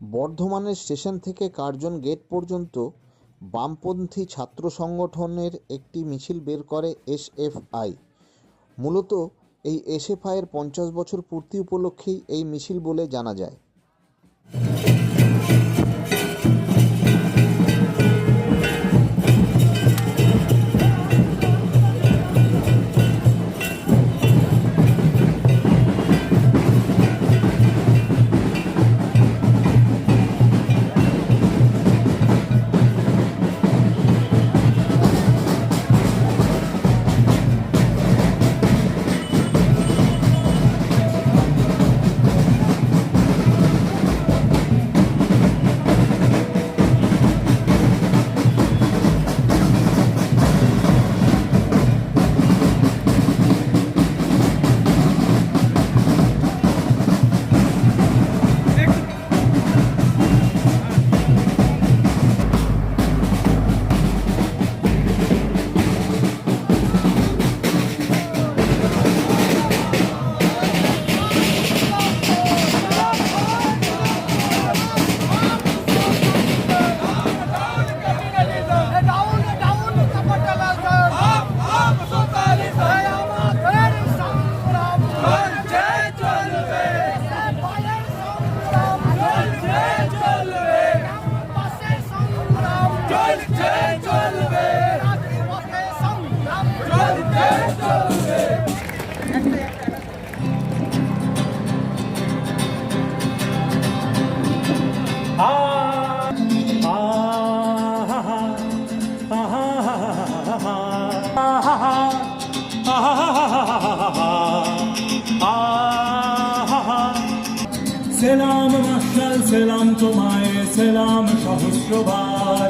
বর্ধমানের স্টেশন থেকে Curzon gate পর্যন্ত বামপন্থী ছাত্র সংগঠনের একটি মিছিল বের করে এসএফআই। মূলত এই এসএফআইয়ের পঞ্চাশ বছর পূর্তি উপলক্ষেই এই মিছিল বলে জানা যায়। সেলাম মাসাল সেলাম তোমায় সেলাম সহস্রবার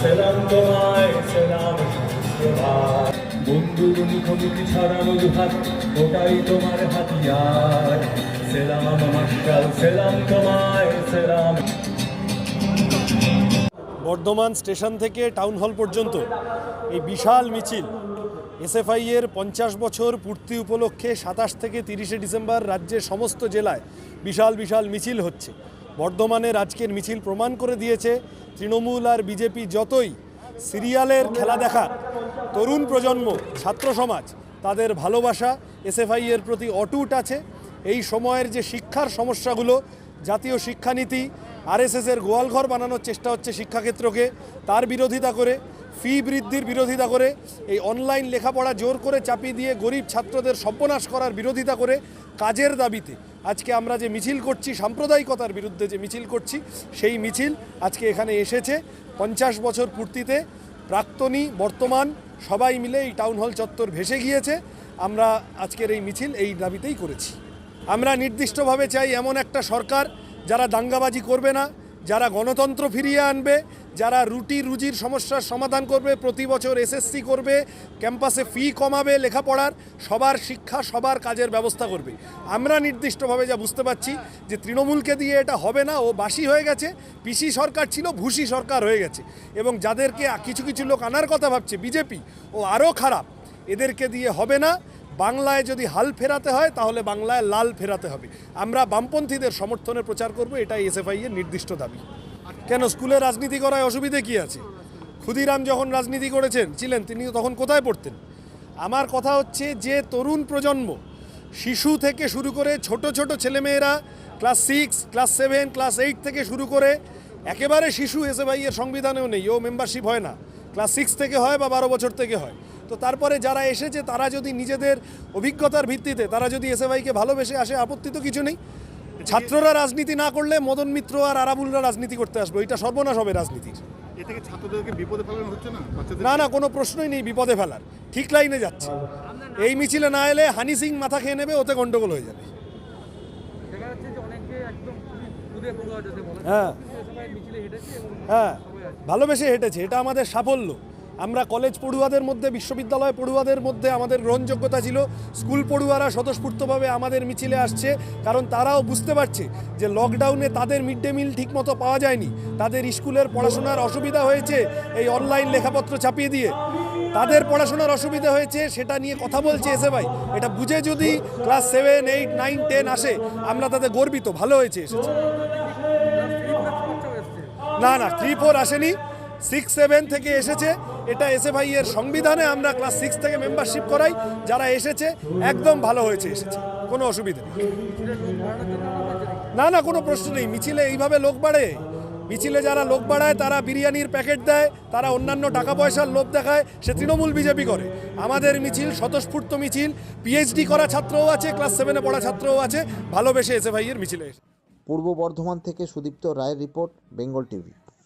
সেলাম তোমায়, সেলাম ছড়ানো দুহাত ওটাই তোমার হাতিয়ার। সেলাম তোমায় বর্ধমান স্টেশন থেকে টাউন হল পর্যন্ত এই বিশাল মিছিল এসএফআই এর পঞ্চাশ বছর পূর্তি উপলক্ষে সাতাশ থেকে তিরিশে ডিসেম্বর রাজ্যের সমস্ত জেলায় বিশাল বিশাল মিছিল হচ্ছে। বর্ধমানের আজকের মিছিল প্রমাণ করে দিয়েছে তৃণমূল আর বিজেপি যতই সিরিয়ালের খেলা দেখা, তরুণ প্রজন্ম, ছাত্র সমাজ, তাদের ভালোবাসা এসএফআই এর প্রতি অটুট আছে। এই সময়ের যে শিক্ষার সমস্যাগুলো, জাতীয় শিক্ষানীতি, আরএসএস এর গোয়ালঘর বানানোর চেষ্টা হচ্ছে শিক্ষাক্ষেত্রকে, তার বিরোধিতা করে, ফি বৃদ্ধির বিরোধিতা করে, এই অনলাইন লেখাপড়া জোর করে চাপিয়ে দিয়ে গরিব ছাত্রদের সর্বনাশ করার বিরোধিতা করে কাজের দাবিতে। আজকে আমরা যে মিছিল করছি, সাম্প্রদায়িকতার বিরুদ্ধে যে মিছিল করছি, সেই মিছিল আজকে এখানে এসেছে। পঞ্চাশ বছর পূর্তিতে প্রাক্তনী, বর্তমান, সবাই মিলে এই টাউন হল চত্বর ভেসে গিয়েছে। আমরা আজকের এই মিছিল এই দাবিতেই করেছি। আমরা নির্দিষ্টভাবে চাই এমন একটা সরকার যারা দাঙ্গাবাজি করবে না যারা গণতন্ত্র ফিরিয়ে আনবে, যারা রুটি রুজির সমস্যার সমাধান করবে, প্রতি বছর এসএসসি করবে, ক্যাম্পাসে ফি কমাবে লেখাপড়ার, সবার শিক্ষা, সবার কাজের ব্যবস্থা করবে। আমরা নির্দিষ্টভাবে যা বুঝতে পারছি যে তৃণমূলকে দিয়ে এটা হবে না, ও বাসি হয়ে গেছে, পিসি সরকার ছিল ভুসি সরকার হয়ে গেছে। এবং যাদেরকে কিছু কিছু লোক আনার কথা ভাবছে, বিজেপি, ও আরও খারাপ, এদেরকে দিয়ে হবে না বাংলায় যদি হাল ফেরাতে হয়, তাহলে বাংলায় লাল ফেরাতে হবে। আমরা বামপন্থীদের সমর্থনে প্রচার করব, এটাই এসএফআই এর নির্দিষ্ট দাবি। কেন স্কুলে রাজনীতি করায় অসুবিধে কি আছে? ক্ষুদিরাম যখন রাজনীতি করেছেন, ছিলেন তিনি তখন কোথায় পড়তেন? আমার কথা হচ্ছে যে তরুণ প্রজন্ম, শিশু থেকে শুরু করে ছোট ছোট ছেলেমেয়েরা, class six, class seven, class eight থেকে শুরু করে, একেবারে শিশু এসএফআই এর সংবিধানেও নেই। ও মেম্বারশিপ হয় না। ক্লাস সিক্স থেকে হয় বা বারো বছর থেকে হয়। তো তারপরে যারা এসেছে তারা যদি নিজেদের অভিজ্ঞতার ভিত্তিতে তারা যদি এস এসএফআইকে ভালোবেসে আসে আপত্তি তো কিছু নেই। ছাত্ররা রাজনীতি না করলে মদন মিত্র আর আরাবুলরা রাজনীতি করতে আসবে। এটা সর্বনাশ হবে রাজনীতির। না? না না কোনো প্রশ্নই নেই বিপদে ফেলার। ঠিক লাইনে যাচ্ছে। এই মিছিলে না এলে হানি সিং মাথা খেয়ে নেবে ওতে গন্ডগোল হয়ে যাবে। হ্যাঁ। সবাই মিছিলে হেঁটেছে এবং হ্যাঁ ভালোবেসে হেঁটেছে। এটা আমাদের সাফল্য। আমরা কলেজ পড়ুয়াদের মধ্যে বিশ্ববিদ্যালয় পড়ুয়াদের মধ্যে আমাদের গ্রহণযোগ্যতা ছিল। স্কুল পড়ুয়ারা স্বতঃস্ফূর্তভাবে আমাদের মিছিলে আসছে কারণ তারাও বুঝতে পারছে যে লকডাউনে তাদের মিড ডে মিল ঠিকমতো পাওয়া যায়নি। তাদের স্কুলের পড়াশোনার অসুবিধা হয়েছে এই অনলাইন লেখাপত্র চাপিয়ে দিয়ে। তাদের পড়াশোনার অসুবিধা হয়েছে সেটা নিয়ে কথা বলছে এসে ভাই। এটা বুঝে যদি class seven eight nine ten আসে আমরা তাদের গর্বিত ভালো হয়েছে এসেছে। না না থ্রি ফোর আসেনি। সিক্স সেভেন থেকে এসেছে। এটা এসএফআই এর সংবিধানে আমরা ক্লাস সিক্স থেকে মেম্বারশিপ করাই, যারা এসেছে, একদম ভালো হয়েছে, এসেছে। কোনো অসুবিধা নেই। না না, কোনো প্রশ্ন নেই। মিছিলে এইভাবে লোক বাড়ে। মিছিলে যারা লোক বাড়ায়, তারা বিরিয়ানির প্যাকেট দেয়, তারা অন্যান্য টাকা পয়সার লোভ দেখায়, সে তৃণমূল বিজেপি করে। আমাদের মিছিল, স্বতঃস্ফূর্ত মিছিল পিএইচডি করা ছাত্রও আছে ক্লাস সেভেনে পড়া ছাত্রও আছে, ভালোবেসে এসএফআই এর মিছিলে এসে পূর্ব বর্ধমান থেকে সুদীপ্ত রায়ের রিপোর্ট, বেঙ্গল টিভি।